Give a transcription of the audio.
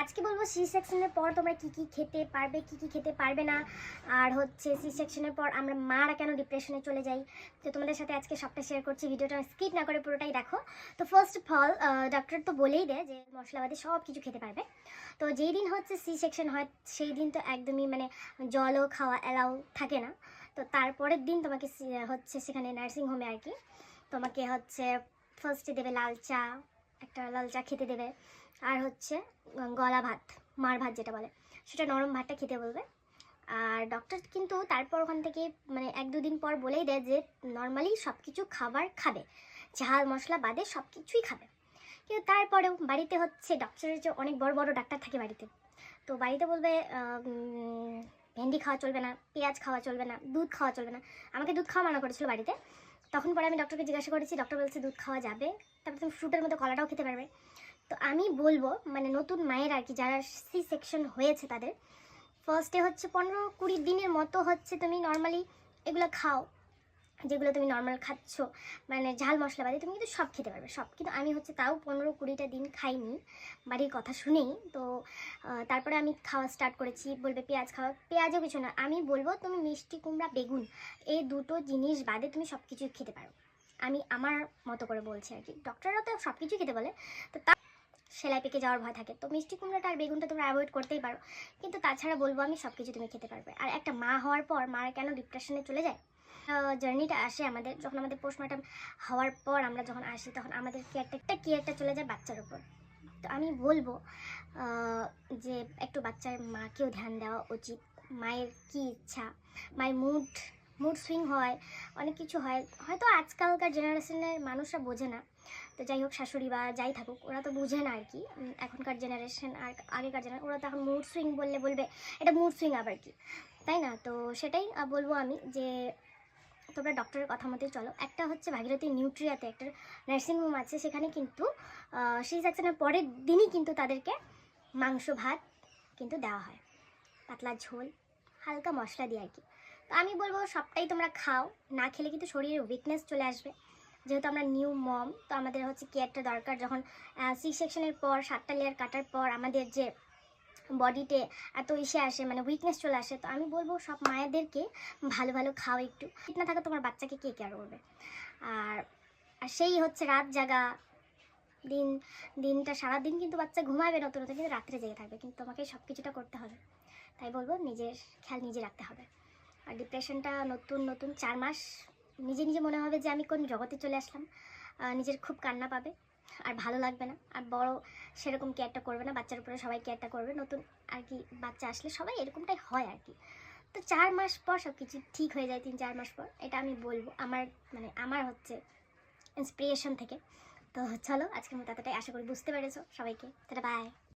আজকে বলব সি সেকশনের পর তোমরা কি কি খেতে পারবে, কি কি খেতে পারবে না। আর হচ্ছে সি সেকশনের পর আমরা মারা কেন ডিপ্রেশনে চলে যাই। তো তোমাদের সাথে আজকে সবটা শেয়ার করছি, ভিডিওটা স্কিপ না করে পুরোটাই দেখো। তো ফার্স্ট অফ অল ডক্টর তো বলেই দেয় যে মশলাবাদী সব কিছু খেতে পারবে। তো যেই দিন হচ্ছে সি সেকশন হয়, সেই দিন তো একদমই মানে জলও খাওয়া অ্যালাউ থাকে না। তো তারপরের দিন তোমাকে হচ্ছে সেখানে নার্সিং হোমে আর কি, তোমাকে হচ্ছে ফার্স্টে দেবে লাল চা, একটা লাল চা খেতে দেবে। আর হচ্ছে গলা ভাত, মার ভাত যেটা বলে। সেটা নরম ভাতটা খেতে বলবে। আর ডক্টর কিন্তু তারপর ওখান থেকে মানে এক দুদিন পর বলেই দেয় যে নর্মালি সব কিছু খাবার খাবে। ঝাল, মশলা বাদে সব কিছুই খাবে। কিন্তু তারপরেও বাড়িতে হচ্ছে ডক্টরের যে অনেক বড় বড় ডাক্তার থাকে বাড়িতে। তো বাড়িতে বলবে ভেন্ডি খাওয়া চলবে না, পেঁয়াজ খাওয়া চলবে না, দুধ খাওয়া চলবে না। আমাকে দুধ খাওয়া মানা করেছিল বাড়িতে। তখন পরে আমি ডক্টরকে জিজ্ঞাসা করেছি ডক্টর বলছে, দুধ খাওয়া যাবে? তারপর তুমি ফ্রুটের মতো কলাটাও খেতে পারবে। তো আমি বলব মানে নতুন মায়ের আর কি, যারা সি সেকশন হয়েছে তাদের ফার্স্টে হচ্ছে পনেরো কুড়ি দিনের মতো হচ্ছে তুমি নর্মালি এগুলো খাও। যেগুলো তুমি নর্মাল খাচ্ছ মানে ঝাল মশলা বাদে, তুমি কিন্তু সব খেতে পারবে, সব। কিন্তু আমি হচ্ছে তাও পনেরো কুড়িটা দিন খাইনি, বাড়ির কথা শুনেই। তো তারপরে আমি খাওয়া স্টার্ট করেছি, বলবে পেঁয়াজ খাওয়া, পেঁয়াজও কিছু না, আমি বলব তুমি মিষ্টি, কুমড়া, বেগুন এই দুটো জিনিস বাদে তুমি সব কিছুই খেতে পারো। আমি আমার মতো করে বলছি আর কি। ডক্টররা তো সব কিছুই খেতে বলে, তো তা সেলাই পেকে যাওয়ার ভয় থাকে। তো মিষ্টি, কুমড়াটা আর বেগুনটা তোমরা অ্যাভয়েড করতেই পারো। কিন্তু তাছাড়া বলব আমি সব কিছু তুমি খেতে পারবে। আর একটা মা হওয়ার পর, মারা কেন ডিপ্রেশনে চলে যায়? জার্নিটা আসে আমাদের, যখন আমাদের পোস্টমর্টম হওয়ার পর আমরা যখন আসি, তখন আমাদের কেয়ারটা কেয়ারটা চলে যায় বাচ্চার উপর। তো আমি বলব যে একটু বাচ্চার মাকেও ধ্যান দেওয়া উচিত। মায়ের কী ইচ্ছা? মায়ের মুড মুড সুইং হয়, অনেক কিছু হয়। হয়তো আজকালকার জেনারেশনের মানুষরা বোঝে না। তো যাই হোক, শাশুড়ি বা যাই থাকুক, ওরা তো বুঝে না আর কি। এখনকার জেনারেশন আর আগেকার জেনারেশন ওরা তো এখন মুড সুইং বললে বলবে, এটা মুড সুইং আবার কি? তাই না? তো সেটাই বলব আমি যে তোমরা ডক্টরের কথা মতোই চলো। একটা হচ্ছে ভাগীরথী নিউট্রিয়াতে একটা নার্সিংহোম আছে, সেখানে কিন্তু সেই সেকশনের পরের দিনই কিন্তু তাদেরকে মাংস, ভাত কিন্তু দেওয়া হয়। পাতলা ঝোল, হালকা মশলা দিয়ে আর কি তো আমি বলব সবটাই তোমরা খাও, না খেলে কিন্তু শরীরের উইকনেস চলে আসবে। যেহেতু আমরা নিউ মম তো আমাদের হচ্ছে কেয়ারটা দরকার, যখন সি সেকশনের পর, সাতটা লেয়ার কাটার পর আমাদের যে বডিতে এত ইসে আসে মানে উইকনেস চলে আসে, তো আমি বলব সব মায়েদেরকে ভালো ভালো খাও একটু। ঠিক না থাকা তোমার বাচ্চাকে কে কেয়ার করবে? আর আর সেই হচ্ছে রাত জাগা। দিন, দিনটা সারাদিন কিন্তু বাচ্চা ঘুমাবে নতুন নতুন কিন্তু রাত্রে জেগে থাকবে, কিন্তু তোমাকে সব কিছুটা করতে হবে। তাই বলব নিজের খেয়াল নিজে রাখতে হবে। আর ডিপ্রেশনটা নতুন নতুন চার মাস, নিজে নিজে মনে হবে যে আমি কোন জগতে চলে আসলাম। নিজের খুব কান্না পাবে। আর ভালো লাগবে না। আর বড় সেরকম কেয়ারটা করবে না, বাচ্চার উপরে সবাই কেয়ারটা করবে, নতুন আর কি বাচ্চা আসলে সবাই এরকমটাই হয় আর কি। তো চার মাস পর সব কিছু ঠিক হয়ে যায় তিন চার মাস পর, এটা আমি বলব। আমার মানে আমার হচ্ছে ইন্সপিরেশন থেকে। তো চলো, আজকের মতো এতটাই। আশা করি বুঝতে পেরেছ সবাইকে। তাহলে বাই